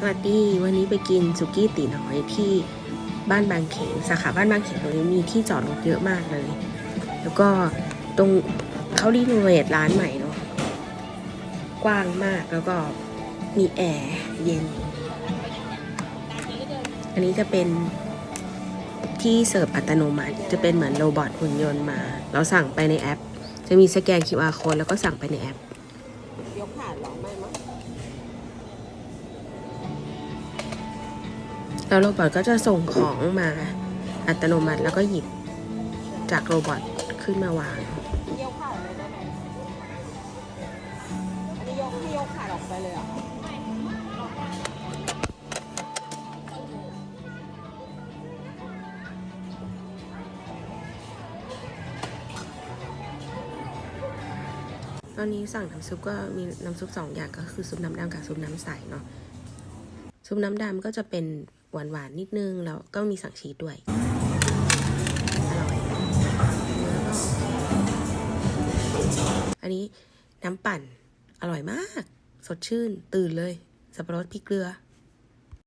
สวัสดี วันนี้ไปกินสุกี้ตีน้อยที่บ้านบางเขนสาขาบ้านบางเขนตรงนี้มีที่จอดรถเยอะมากเลย แล้วก็ตรงเขารีโนเวทร้านใหม่เนาะกว้างมากแล้วก็มีแอร์เย็น อันนี้จะเป็นที่เสิร์ฟอัตโนมัติ จะเป็นเหมือนโรบอทหุ่นยนต์มา เราสั่งไปในแอป จะมีสแกน QR code แล้วก็สั่งไปในแอปยกขาดหรอไม่มั้ง แล้วโรบอทก็จะส่งของมาอัตโนมัติแล้วก็หยิบจากโรบอทขึ้นมาวางยกขาดเลยได้ไหมอันนี้ยกให้ยกขาดออกไปเลยเหรอะตอนนี้สั่งน้ำซุปก็มีน้ำซุปสองอย่างก็คือซุปน้ำดำกับซุปน้ำใสเนาะซุปน้ำดำก็จะเป็น หวานหวานๆนิดนึง แล้วก็มีสั่งชีสด้วย อร่อยเนื้อก็อันนี้น้ำปั่นอร่อยมาก สดชื่น ตื่นเลย สับปะรดพริกเกลือ